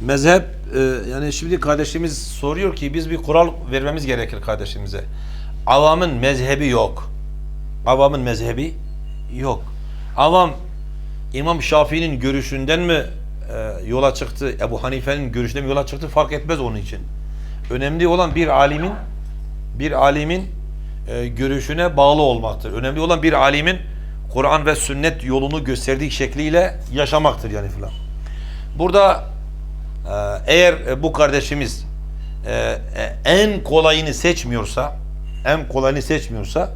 Mezhep e, yani şimdi kardeşimiz soruyor ki biz bir kural vermemiz gerekir kardeşimize. Avamın mezhebi yok. Avamın mezhebi yok. Avam İmam Şafii'nin görüşünden mi e, yola çıktı, Ebu Hanife'nin görüşünden mi yola çıktı fark etmez onun için. Önemli olan bir alimin bir alimin e, görüşüne bağlı olmaktır. Önemli olan bir alimin Kur'an ve sünnet yolunu gösterdiği şekliyle yaşamaktır yani filan. Burada eğer e, bu kardeşimiz e, e, en kolayını seçmiyorsa, en kolayını seçmiyorsa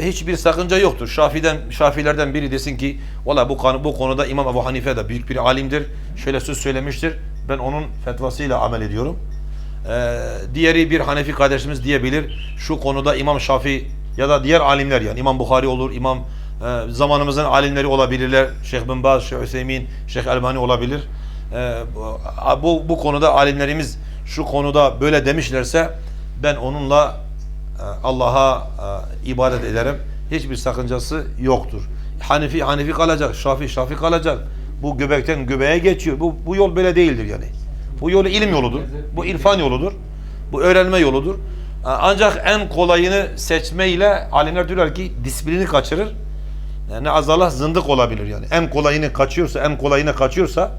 hiçbir sakınca yoktur. Şafi'den Şafilerden biri desin ki valla bu konu bu konuda İmam Ebu Hanife de büyük bir alimdir. Şöyle söz söylemiştir. Ben onun fetvasıyla amel ediyorum. Ee, diğeri bir Hanefi kardeşimiz diyebilir. Şu konuda İmam Şafi ya da diğer alimler yani İmam Bukhari olur, İmam zamanımızın alimleri olabilirler. Şeyh bin Baz, Şeyh Hüseyin, Şeyh Elbani olabilir. Ee, bu- bu konuda alimlerimiz şu konuda böyle demişlerse ben onunla e, Allah'a e, ibadet ederim. Hiçbir sakıncası yoktur. Hanefi Hanefi kalacak, Şafi Şafi kalacak. Bu göbekten göbeğe geçiyor. Bu bu yol böyle değildir yani. Bu yol ilim yoludur. Bu irfan yoludur. Bu öğrenme yoludur. Ancak en kolayını seçmeyle alimler diyorlar ki disiplini kaçırır. Yani azallah zındık olabilir yani. En kolayını kaçıyorsa, en kolayına kaçıyorsa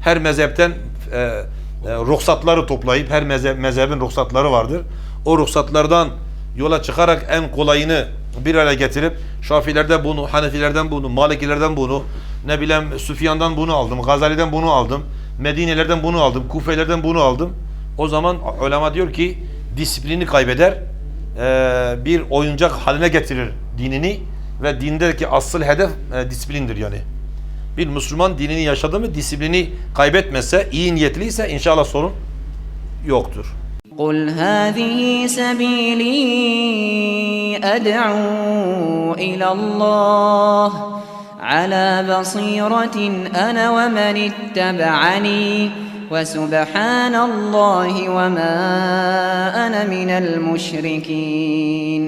her mezhepten e, e, ruhsatları toplayıp her mezhep, mezhebin ruhsatları vardır. O ruhsatlardan yola çıkarak en kolayını bir araya getirip Şafilerden bunu, Hanefilerden bunu, Malikilerden bunu, ne bileyim Süfyan'dan bunu aldım, Gazali'den bunu aldım, Medinelerden bunu aldım, Kufelerden bunu aldım. O zaman ulema diyor ki disiplini kaybeder, e, bir oyuncak haline getirir dinini ve dindeki asıl hedef e, disiplindir yani Bir Müslüman dinini yaşadı mı disiplini kaybetmezse, iyi niyetliyse inşallah sorun yoktur. قل هذه سبيلي أدعو إلى الله على بصيرة أنا ومن اتبعني وسبحان الله وما أنا من المشركين